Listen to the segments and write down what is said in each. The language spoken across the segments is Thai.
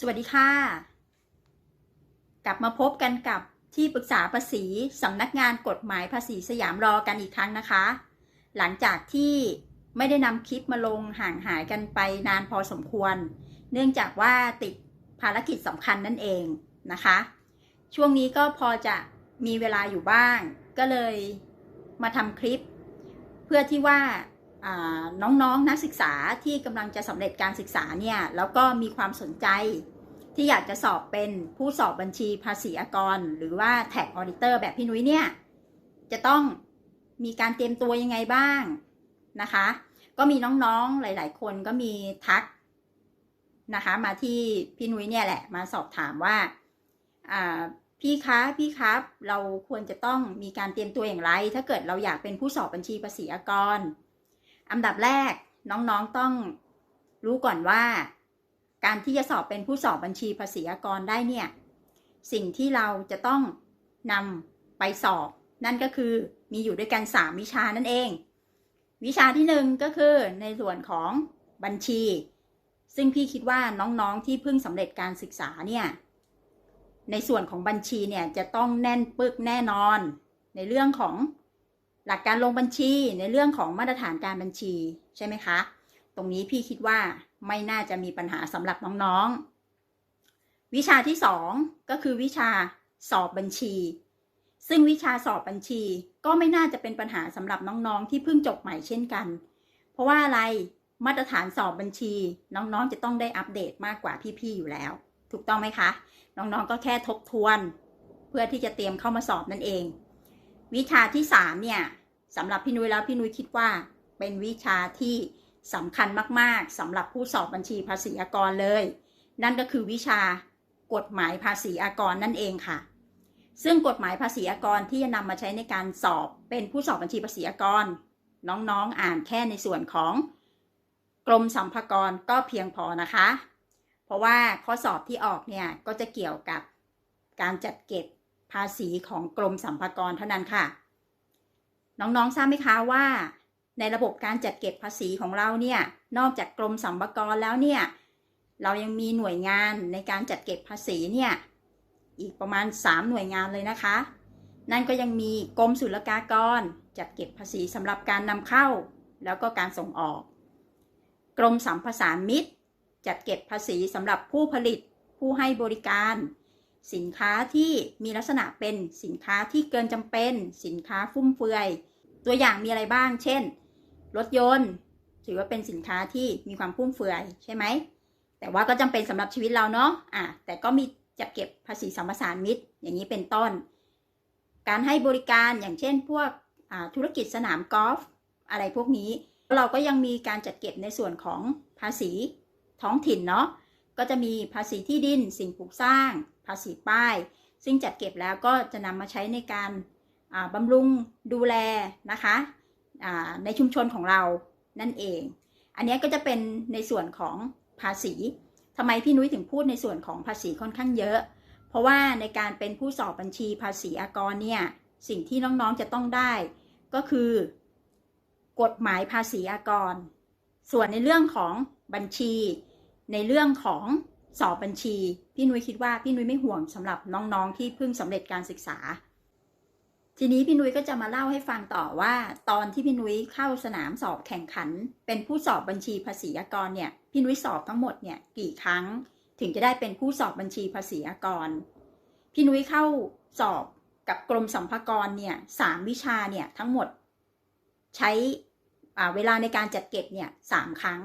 สวัสดีค่ะ กลับมาพบกันกับที่ปรึกษาภาษีสำนักงานกฎหมายภาษีสยามรอกันอีกครั้งนะคะ หลังจากที่ไม่ได้นำคลิปมาลงห่างหายกันไปนานพอสมควร เนื่องจากว่าติดภารกิจสำคัญนั่นเองนะคะ ช่วงนี้ก็พอจะมีเวลาอยู่บ้าง ก็เลยมาทำคลิป เพื่อที่ว่าอ่า น้องๆนนักศึกษาที่กำลังจะสำเร็จการศึกษาเนี่ยแล้วก็มีความสนใจที่อยากจะสอบเป็นผู้สอบบัญชีภาษีอากร หรือว่าแท็กออ d ิเตอร์แบบพี่นุ้ยเนี่ย จะต้องมีการเตรียมตัวยังไงบ้างนะคะ ก็มีน้องๆหลาย ๆ คนก็มีทักนะคะ มาที่พี่นุ้ยเนี่ยแหละมาสอบถามว่าพี่คะพี่ครับเราควรจะต้องมีการเตรียมตัวอย่างไร ถ้าเกิดเราอยากเป็นผู้สอบบัญชีภาษีอากร อันดับแรกน้องๆต้องรู้ก่อนว่า การที่จะสอบเป็นผู้สอบบัญชีภาษีอากรได้เนี่ย สิ่งที่เราจะต้องนำไปสอบ นั่นก็คือมีอยู่ด้วยกัน 3 วิชานั่นเอง วิชาที่หนึ่งก็คือในส่วนของบัญชี ซึ่งพี่คิดว่าน้องๆที่เพิ่งสำเร็จการศึกษาเนี่ยในส่วนของบัญชีเนี่ยจะต้องแน่นปึกแน่นอน ในเรื่องของ หลักการลงบัญชีในเรื่องของมาตรฐานการบัญชีใช่ไหมคะ ตรงนี้พี่คิดว่าไม่น่าจะมีปัญหาสำหรับน้องๆ วิชาที่สองก็คือวิชาสอบบัญชี ซึ่งวิชาสอบบัญชีก็ไม่น่าจะเป็นปัญหาสำหรับน้องๆ ที่เพิ่งจบใหม่เช่นกัน เพราะว่าอะไรมาตรฐานสอบบัญชี น้องๆ จะต้องได้อัปเดตมากกว่าพี่ๆ อยู่แล้ว ถูกต้องไหมคะ น้องๆ ก็แค่ทบทวน เพื่อที่จะเตรียมเข้ามาสอบนั่นเอง วิชาที่สามเนี่ยสำหรับพี่นุ้ยแล้วพี่นุ้ยคิดว่าเป็นวิชาที่สำคัญมาก ๆสำหรับผู้สอบบัญชีภาษีอากรเลย นั่นก็คือวิชากฎหมายภาษีอากรนั่นเองค่ะ ซึ่งกฎหมายภาษีอากรที่จะนำมาใช้ในการสอบเป็นผู้สอบบัญชีภาษีอากร น้องๆอ่านแค่ในส่วนของกรมสรรพากรก็เพียงพอนะคะ เพราะว่าข้อสอบที่ออกเนี่ยก็จะเกี่ยวกับการจัดเก็บ ภาษีของกรมสรรพากรเท่านั้นค่ะ น้องๆทราบไหมคะว่า ในระบบการจัดเก็บภาษีของเราเนี่ยนอกจากกรมสรรพากรแล้วเนี่ยเรายังมีหน่วยงานในการจัดเก็บภาษีเนี่ยอีกประมาณ 3 หน่วยงานเลยนะคะ นั่นก็ยังมีกรมศุลกากร จัดเก็บภาษีสำหรับการนำเข้า แล้วก็การส่งออก กรมสัมปสานมิตร จัดเก็บภาษีสำหรับผู้ผลิต ผู้ให้บริการ สินค้าที่มีลักษณะเป็นสินค้าที่เกินจำเป็น สินค้าฟุ่มเฟือย ตัวอย่างมีอะไรบ้าง เช่น รถยนต์ ถือว่าเป็นสินค้าที่มีความฟุ่มเฟือยใช่ไหม แต่ว่าก็จำเป็นสำหรับชีวิตเราเนาะอะแต่ก็มีจัดเก็บภาษีสัมปทานมิตร อย่างนี้เป็นต้น การให้บริการอย่างเช่น พวกธุรกิจสนามกอล์ฟอะไรพวกนี้ เราก็ยังมีการจัดเก็บในส่วนของภาษีท้องถิ่นเนาะก็จะมีภาษีที่ดินสิ่งปลูกสร้าง ภาษีป้าย ซึ่งจัดเก็บแล้วก็จะนำมาใช้ในการบำรุงดูแลนะคะในชุมชนของเรานั่นเอง อันนี้ก็จะเป็นในส่วนของภาษีทำไมพี่นุ้ยถึงพูดในส่วนของภาษีค่อนข้างเยอะ เพราะว่าในการเป็นผู้สอบบัญชีภาษีอากรเนี่ยสิ่งที่น้องๆจะต้องได้ก็คือกฎหมายภาษีอากร ส่วนในเรื่องของบัญชี ในเรื่องของ สอบบัญชี พี่นุ้ยคิดว่าพี่นุ้ยไม่ห่วงสำหรับน้องๆที่เพิ่งสำเร็จการศึกษา ทีนี้พี่นุ้ยก็จะมาเล่าให้ฟังต่อว่า ตอนที่พี่นุ้ยเข้าสนามสอบแข่งขัน เป็นผู้สอบบัญชีภาษีอากรเนี่ยพี่นุ้ยสอบทั้งหมดเนี่ยกี่ครั้ง ถึงจะได้เป็นผู้สอบบัญชีภาษีอากร พี่นุ้ยเข้าสอบกับกรมสัมภากรเนี่ยสามวิชาเนี่ยทั้งหมด ใช้เวลาในการจัดเก็บเนี่ยสามครั้ง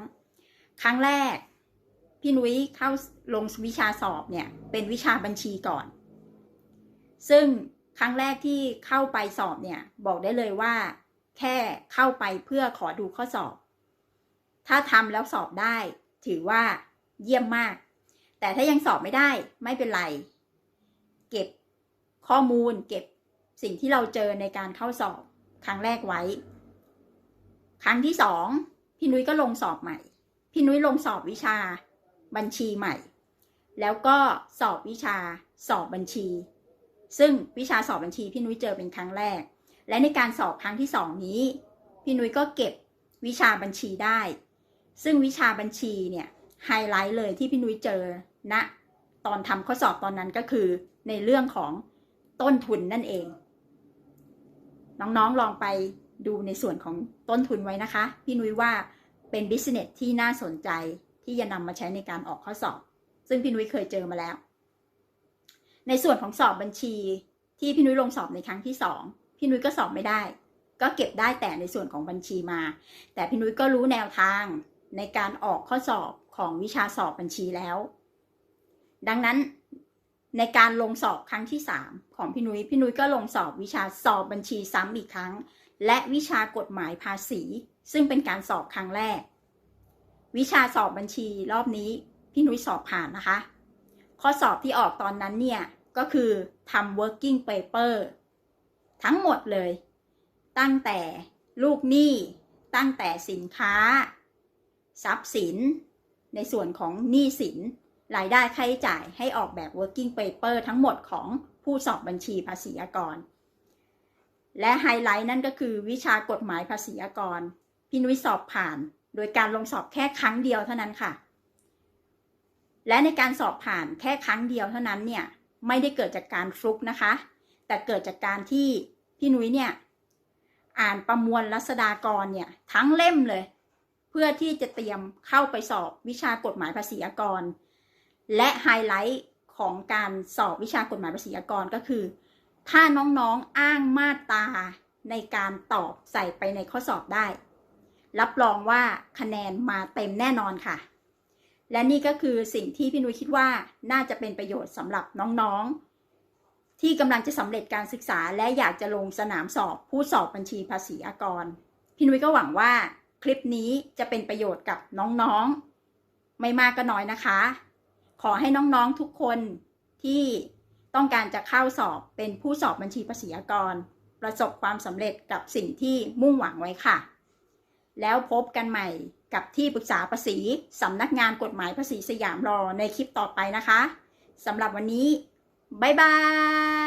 ครั้งแรก พี่นุ้ยเข้าลงวิชาสอบเนี่ย เป็นวิชาบัญชีก่อน ซึ่งครั้งแรกที่เข้าไปสอบเนี่ย บอกได้เลยว่า แค่เข้าไปเพื่อขอดูข้อสอบ ถ้าทำแล้วสอบได้ ถือว่าเยี่ยมมาก แต่ถ้ายังสอบไม่ได้ไม่เป็นไร เก็บข้อมูล เก็บสิ่งที่เราเจอในการเข้าสอบ ครั้งแรกไว้ ครั้งที่สองพี่นุ้ยก็ลงสอบใหม่ พี่นุ้ยลงสอบวิชา บัญชีใหม่ แล้วก็สอบวิชาสอบบัญชี ซึ่งวิชาสอบบัญชีพี่นุ้ยเจอเป็นครั้งแรก และในการสอบครั้งที่สองนี้ พี่นุ้ยก็เก็บวิชาบัญชีได้ ซึ่งวิชาบัญชีเนี่ยไฮไลท์เลยที่พี่นุ้ยเจอณตอนทำข้อสอบตอนนั้นก็คือในเรื่องของต้นทุนนั่นเอง น้องๆลองไปดูในส่วนของต้นทุนไว้นะคะ พี่นุ้ยว่าเป็นบิสเนสที่น่าสนใจ ที่จะนำมาใช้ในการออกข้อสอบ ซึ่งพี่นุ้ยเคยเจอมาแล้ว ในส่วนของสอบบัญชีที่พี่นุ้ยลงสอบในครั้งที่สองพี่นุ้ยก็สอบไม่ได้ ก็เก็บได้แต่ในส่วนของบัญชีมา แต่พี่นุ้ยก็รู้แนวทางในการออกข้อสอบของวิชาสอบบัญชีแล้ว ดังนั้นในการลงสอบครั้งที่ 3 ของพี่นุ้ยพี่นุ้ยก็ลงสอบวิชาสอบบัญชีซ้ำอีกครั้ง และวิชากฎหมายภาษี ซึ่งเป็นการสอบครั้งแรก วิชาสอบบัญชีรอบนี้พี่นุ้ยสอบผ่านนะคะ ข้อสอบที่ออกตอนนั้นเนี่ย ก็คือทำ working paper ทั้งหมดเลย ตั้งแต่ลูกหนี้ ตั้งแต่สินค้า ทรัพย์สิน ในส่วนของหนี้สิน รายได้ค่าใช้จ่ายให้ออกแบบ working paper ทั้งหมดของผู้สอบบัญชีภาษีอากร และไฮไลท์นั่นก็คือวิชากฎหมายภาษีอากร พี่นุ้ยสอบผ่าน โดยการลงสอบแค่ครั้งเดียวเท่านั้นค่ะ และในการสอบผ่านแค่ครั้งเดียวเท่านั้นเนี่ยไม่ได้เกิดจากการฟลุกนะคะ แต่เกิดจากการที่พี่นุ้ยเนี่ยอ่านประมวลรัษฎากรเนี่ยทั้งเล่มเลย เพื่อที่จะเตรียมเข้าไปสอบวิชากฎหมายภาษีอากร และไฮไลท์ของการสอบวิชากฎหมายภาษีอากรก็คือ ถ้าน้องๆอ้างมาตราในการตอบใส่ไปในข้อสอบได้ รับรองว่าคะแนนมาเต็มแน่นอนค่ะ และนี่ก็คือสิ่งที่พี่นุ้ยคิดว่าน่าจะเป็นประโยชน์สำหรับน้องๆ ที่กำลังจะสำเร็จการศึกษาและอยากจะลงสนามสอบผู้สอบบัญชีภาษีอากร พี่นุ้ยก็หวังว่าคลิปนี้จะเป็นประโยชน์กับน้องๆ ไม่มากก็น้อยนะคะ ขอให้น้องๆทุกคนที่ต้องการจะเข้าสอบเป็นผู้สอบบัญชีภาษีอากร ประสบความสำเร็จกับสิ่งที่มุ่งหวังไว้ค่ะ แล้วพบกันใหม่กับที่ปรึกษาภาษีสำนักงานกฎหมายภาษีสยามรอในคลิปต่อไปนะคะสำหรับวันนี้ บ๊ายบาย